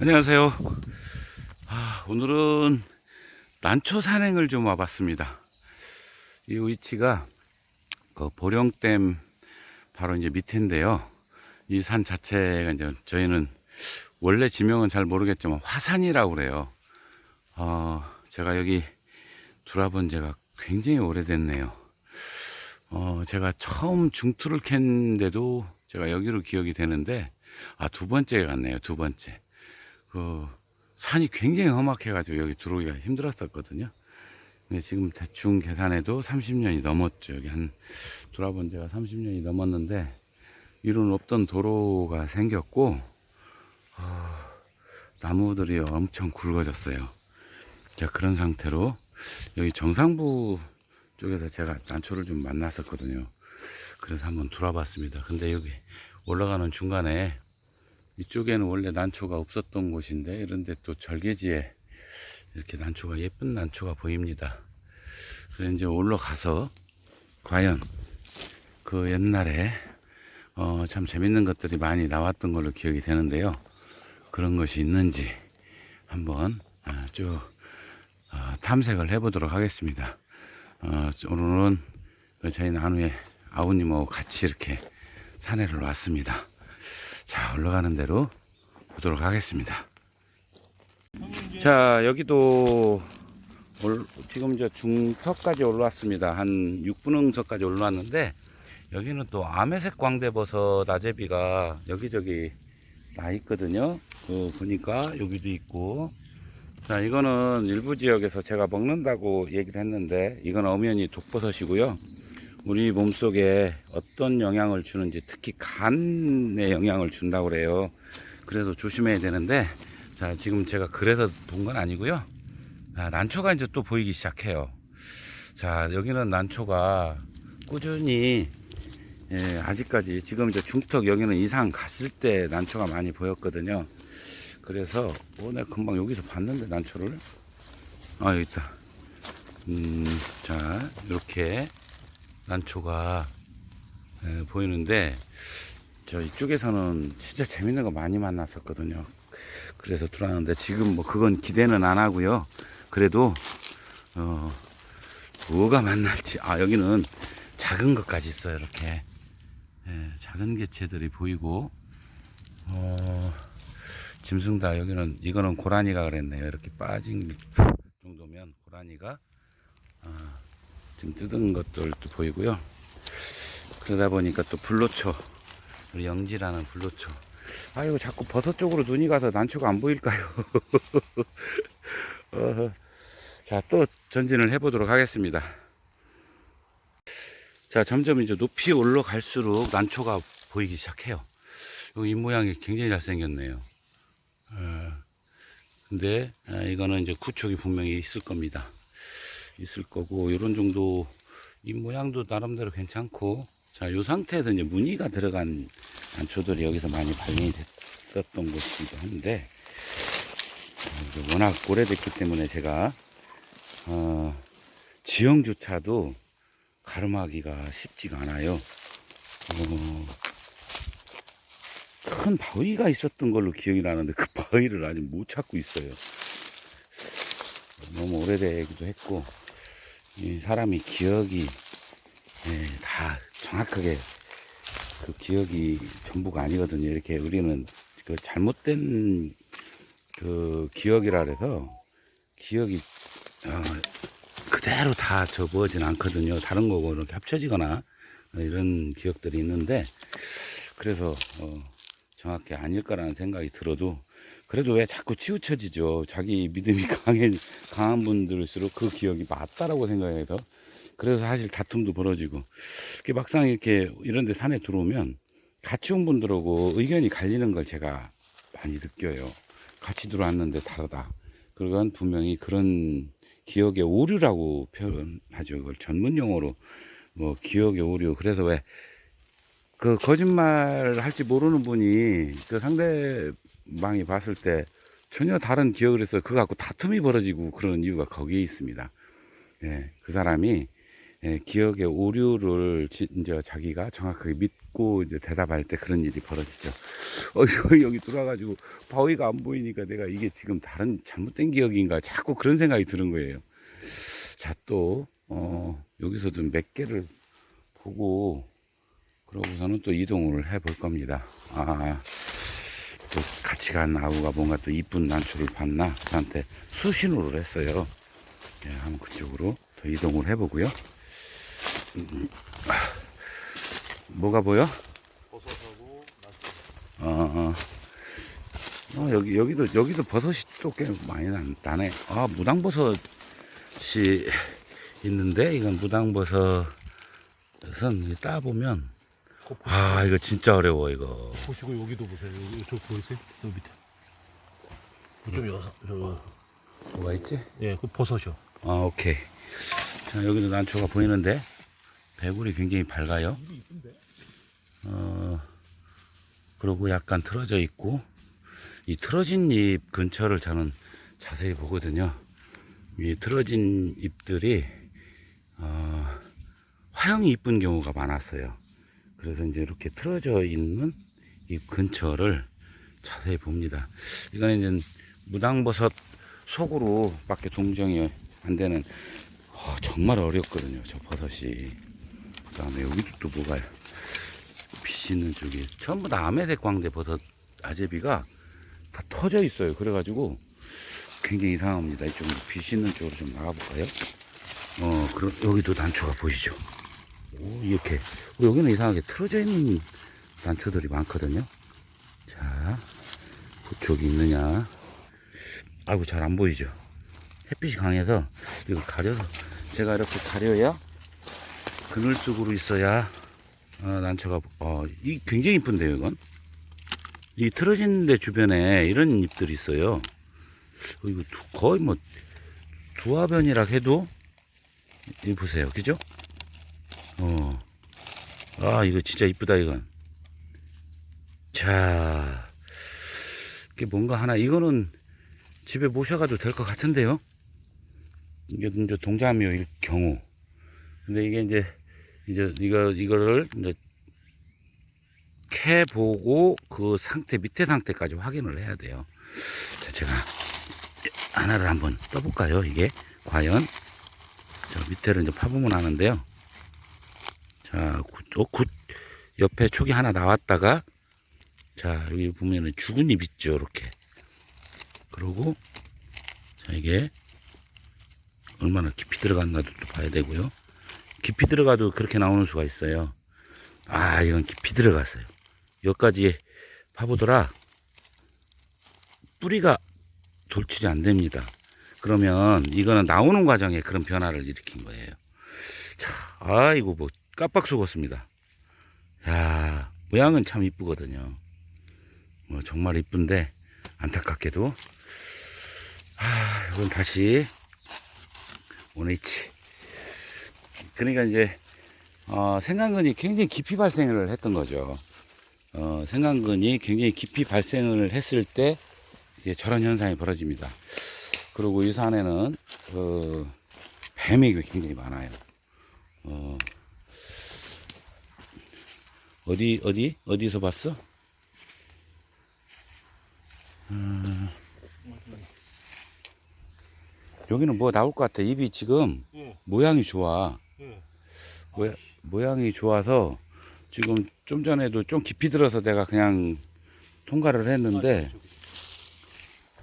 안녕하세요. 아, 오늘은 난초 산행을 좀 와봤습니다. 이 위치가 그 보령댐 바로 이제 밑인데요. 이 산 자체가 이제 저희는 원래 지명은 잘 모르겠지만 화산이라고 그래요. 어, 제가 여기 들어본 지가 굉장히 오래됐네요. 어, 제가 처음 중투를 캤는데도 제가 여기로 기억이 되는데, 아, 두 번째 갔네요, 두 번째. 그, 산이 굉장히 험악해가지고 여기 들어오기가 힘들었었거든요. 근데 지금 대충 계산해도 30년이 넘었죠. 여기 한, 돌아본 지가 30년이 넘었는데, 이런 없던 도로가 생겼고, 어, 나무들이 엄청 굵어졌어요. 자, 그런 상태로, 여기 정상부 쪽에서 제가 난초를 좀 만났었거든요. 그래서 한번 돌아봤습니다. 근데 여기 올라가는 중간에 이쪽에는 원래 난초가 없었던 곳인데 이런데 또 절개지에 이렇게 난초가 예쁜 난초가 보입니다. 그래서 이제 올라가서 과연 그 옛날에 어, 참 재밌는 것들이 많이 나왔던 걸로 기억이 되는데요. 그런 것이 있는지 한번 아, 쭉 아, 탐색을 해보도록 하겠습니다. 어, 오늘은 그 저희 나누의 아우님하고 같이 이렇게 산에를 왔습니다. 자, 올라가는 대로 보도록 하겠습니다. 자, 여기도 올- 지금 저 중턱까지 올라왔습니다. 한 6분흥서까지 올라왔는데 여기는 또 아메색 광대버섯 아제비가 여기저기 나 있거든요. 그 보니까 여기도 있고 자, 이거는 일부 지역에서 제가 먹는다고 얘기를 했는데, 이건 엄연히 독버섯이고요. 우리 몸속에 어떤 영향을 주는지, 특히 간에 영향을 준다고 그래요. 그래서 조심해야 되는데, 자, 지금 제가 그래서 본 건 아니고요. 아, 난초가 이제 또 보이기 시작해요. 자, 여기는 난초가 꾸준히, 예, 아직까지, 지금 이제 중턱 여기는 이상 갔을 때 난초가 많이 보였거든요. 그래서 어, 내가 금방 여기서 봤는데 난초를 아 여기 있다 음, 자 이렇게 난초가 에, 보이는데 저 이쪽에서는 진짜 재밌는 거 많이 만났었거든요. 그래서 들어왔는데 지금 뭐 그건 기대는 안 하고요. 그래도 어 뭐가 만날지. 아 여기는 작은 것까지 있어요 이렇게. 예, 작은 개체들이 보이고. 어 짐승다 여기는 이거는 고라니가 그랬네요. 이렇게 빠진 정도면 고라니가 아, 지금 뜯은 것들도 보이고요. 그러다 보니까 또 불로초 우리 영지라는 불로초. 아이고 자꾸 버섯 쪽으로 눈이 가서 난초가 안 보일까요? 자또 전진을 해보도록 하겠습니다. 자 점점 이제 높이 올라갈수록 난초가 보이기 시작해요. 이 모양이 굉장히 잘생겼네요. 어, 근데 아, 이거는 이제 구촉이 분명히 있을 겁니다. 있을 거고 이런 정도 이 모양도 나름대로 괜찮고 자, 요 상태에서 이제 무늬가 들어간 안초들이 여기서 많이 발견이 됐었던 곳이기도 한데 아, 워낙 오래됐기 때문에 제가 어, 지형조차도 가름하기가 쉽지가 않아요. 어, 큰 바위가 있었던 걸로 기억이 나는데 그 바위를 아직 못 찾고 있어요. 너무 오래되기도 했고 이 사람이 기억이 예, 다 정확하게 그 기억이 전부가 아니거든요. 이렇게 우리는 그 잘못된 그 기억이라 그래서 기억이 어, 그대로 다 접어지는 않거든요. 다른 거고 이렇게 합쳐지거나 이런 기억들이 있는데 그래서 어, 정확히 아닐 거라는 생각이 들어도 그래도 왜 자꾸 치우쳐지죠. 자기 믿음이 강해, 강한 분들일수록 그 기억이 맞다라고 생각해서 그래서 사실 다툼도 벌어지고 막상 이렇게 이런 데 산에 들어오면 같이 온 분들하고 의견이 갈리는 걸 제가 많이 느껴요. 같이 들어왔는데 다르다. 그건 분명히 그런 기억의 오류라고 표현하죠. 그걸 전문 용어로 뭐 기억의 오류. 그래서 왜 그 거짓말 할지 모르는 분이 그 상대 방이 봤을 때 전혀 다른 기억을 해서 그거 갖고 다툼이 벌어지고 그런 이유가 거기에 있습니다. 예, 그 사람이 예, 기억의 오류를 지- 이제 자기가 정확하게 믿, 묻고 이제 대답할 때 그런 일이 벌어지죠. 어, 여기 들어와가지고 바위가 안 보이니까 내가 이게 지금 다른 잘못된 기억인가 자꾸 그런 생각이 드는 거예요. 자, 또, 어, 여기서도 몇 개를 보고, 그러고서는 또 이동을 해볼 겁니다. 아, 또 같이 간 아우가 뭔가 또 이쁜 난초를 봤나? 저한테 수신호를 했어요. 예, 한번 그쪽으로 더 이동을 해보고요. 음, 아, 뭐가 보여? 버섯하고 어, 어. 어, 여기, 여기도, 여기도 버섯이 또 꽤 많이 나- 나네. 아, 무당버섯이 있는데, 이건 무당버섯은 따 보면, 그 보시고, 아, 이거 진짜 어려워, 이거. 보시고 여기도 보세요. 여기 저 보이세요? 저 밑에. 좀 여서 저 뭐가 있지? 예, 그 버섯이요. 아, 오케이. 자, 여기도 난초가 보이는데, 배굴이 굉장히 밝아요. 어, 그리고 약간 틀어져 있고, 이 틀어진 잎 근처를 저는 자세히 보거든요. 이 틀어진 잎들이, 어, 화형이 이쁜 경우가 많았어요. 그래서 이제 이렇게 틀어져 있는 잎 근처를 자세히 봅니다. 이거는 이제 무당버섯 속으로 밖에 동정이 안 되는, 어, 정말 어렵거든요. 저 버섯이. 그 다음에 여기도 또 뭐가 빛이 있는 쪽이 전부 다 아메색 광대 버섯 아제비가 다 터져 있어요. 그래가지고 굉장히 이상합니다. 이쪽 빛이 있는 쪽으로 좀 나가볼까요? 어, 그럼 여기도 단초가 보이죠? 오, 이렇게. 어, 여기는 이상하게 틀어져 있는 단초들이 많거든요. 자, 그쪽이 있느냐. 아이고, 잘 안 보이죠? 햇빛이 강해서 이거 가려서 제가 이렇게 가려야 그늘 속으로 있어야 어, 난초가 어, 이 굉장히 이쁜데요 이건 이 틀어진 데 주변에 이런 잎들이 있어요 어, 이거 두- 거의 뭐 두화변이라 해도 이 보세요 그죠 어 아 이거 진짜 이쁘다 이건 자 이게 뭔가 하나 이거는 집에 모셔가도 될 것 같은데요 이게 이제 동자묘일 경우 근데 이게 이제 이제 이거 이거를 이제 캐 보고 그 상태 밑에 상태까지 확인을 해야 돼요. 자, 제가 하나를 한번 떠볼까요? 이게 과연 저 밑에를 이제 파보면 아는데요. 자, 굿, 어, 굿. 옆에 촉이 하나 나왔다가 자 여기 보면은 죽은 잎 있죠, 이렇게. 그리고 자 이게 얼마나 깊이 들어갔나도 또 봐야 되고요. 깊이 들어가도 그렇게 나오는 수가 있어요. 아, 이건 깊이 들어갔어요. 여기까지 파보더라. 뿌리가 돌출이 안 됩니다. 그러면 이거는 나오는 과정에 그런 변화를 일으킨 거예요. 자, 아이고, 뭐, 깜빡 속았습니다. 야, 모양은 참 이쁘거든요. 뭐, 정말 이쁜데, 안타깝게도, 아, 이건 다시, 오네치. 그러니까 이제 어, 생강근이 굉장히 깊이 발생을 했던 거죠. 어, 생강근이 굉장히 깊이 발생을 했을 때 이제 저런 현상이 벌어집니다. 그리고 이 산에는 그 뱀이 굉장히 많아요. 어디 어디 어디서 봤어? 음, 여기는 뭐 나올 것 같아. 입이 지금 예, 모양이 좋아. 예. 모양, 모양이 좋아서 지금 좀 전에도 좀 깊이 들어서 내가 그냥 통과를 했는데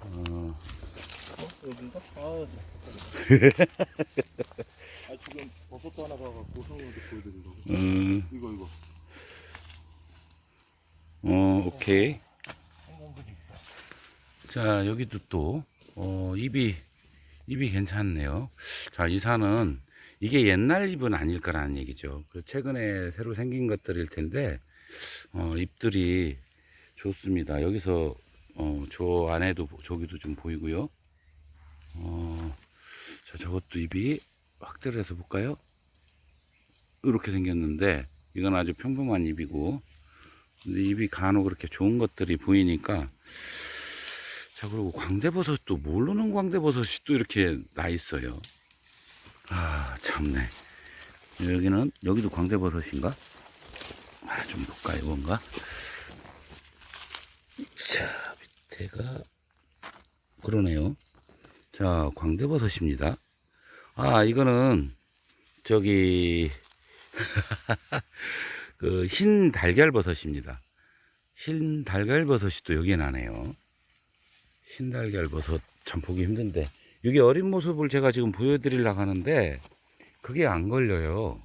어, 어, 여긴가? 아. 아, 지금 버섯도 하나 봐갖고 형님한테 보여드리려고. 음, 이거, 이거. 어, 오케이. 자, 여기도 또, 어, 입이, 입이 괜찮네요. 자, 이 산은 이게 옛날 잎은 아닐 거라는 얘기죠. 그 최근에 새로 생긴 것들일 텐데, 어, 잎들이 좋습니다. 여기서, 어, 저 안에도, 보- 저기도 좀 보이고요. 어, 자, 저것도 잎이 확대를 해서 볼까요? 이렇게 생겼는데, 이건 아주 평범한 잎이고, 근데 잎이 간혹 그렇게 좋은 것들이 보이니까, 자, 그리고 광대버섯도 모르는 광대버섯이 또 이렇게 나 있어요. 아, 참네. 여기는, 여기도 광대버섯인가? 아, 자, 좀 볼까요, 뭔가? 자, 밑에가, 그러네요. 자, 광대버섯입니다. 아, 이거는, 저기, 그, 흰 달걀버섯입니다. 흰 달걀버섯이 또 여기에 나네요. 흰 달걀버섯 참 보기 힘든데, 이게 어린 모습을 제가 지금 보여드리려고 하는데, 그게 안 걸려요.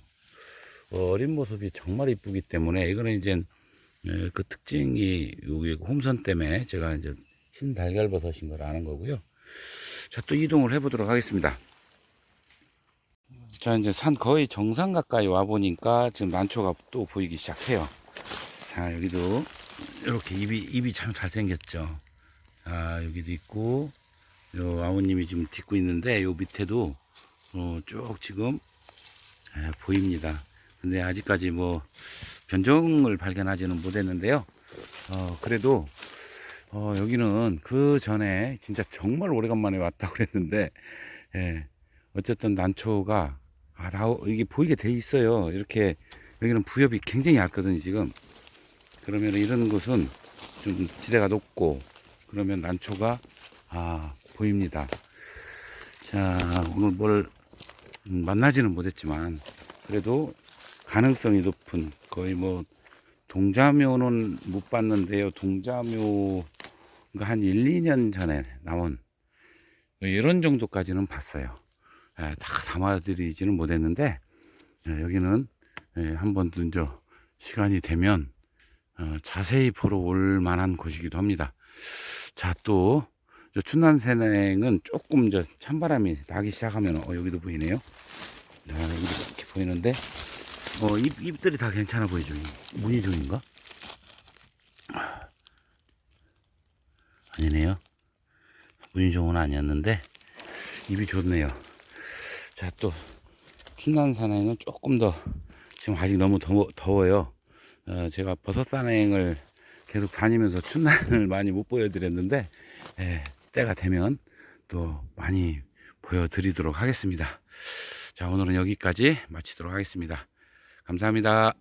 어, 어린 모습이 정말 이쁘기 때문에 이거는 이제 에, 그 특징이 여기 홈선 때문에 제가 이제 흰 달걀버섯인 걸 아는 거고요. 자, 또 이동을 해보도록 하겠습니다. 자, 이제 산 거의 정상 가까이 와 보니까 지금 난초가 또 보이기 시작해요. 자, 여기도 이렇게 입이, 입이 참 잘생겼죠. 자, 여기도 있고, 요 아버님이 지금 딛고 있는데, 요 밑에도 어, 쭉 지금 에, 보입니다. 근데 아직까지 뭐 변종을 발견하지는 못했는데요. 어, 그래도 어, 여기는 그 전에 진짜 정말 오래간만에 왔다고 그랬는데 예, 어쨌든 난초가 아, 나, 이게 보이게 돼 있어요. 이렇게 여기는 부엽이 굉장히 얇거든요, 지금. 그러면 이런 곳은 좀 지대가 높고 그러면 난초가 아, 보입니다. 자, 오늘 뭘 음, 만나지는 못했지만 그래도 가능성이 높은 거의 뭐 동자묘는 못 봤는데요. 동자묘가 한 1, 2년 전에 나온 이런 정도까지는 봤어요. 예, 다 담아드리지는 못했는데 예, 여기는 예, 한번 더 이제 시간이 되면 어, 자세히 보러 올 만한 곳이기도 합니다. 자, 또저 춘난새냉은 조금 저 찬바람이 나기 시작하면 어, 여기도 보이네요. 자, 이렇게 보이는데 어, 잎, 잎들이 다 괜찮아 보이죠? 이 무늬 종인가? 아니네요. 무늬 종은 아니었는데 잎이 좋네요. 자, 또 춘난산행은 조금 더 지금 아직 너무 더워, 더워 요. 어, 제가 버섯 산행을 계속 다니면서 춘난을 많이 못 보여드렸는데 예, 때가 되면 또 많이 보여드리도록 하겠습니다. 자, 오늘은 여기까지 마치도록 하겠습니다. 감사합니다.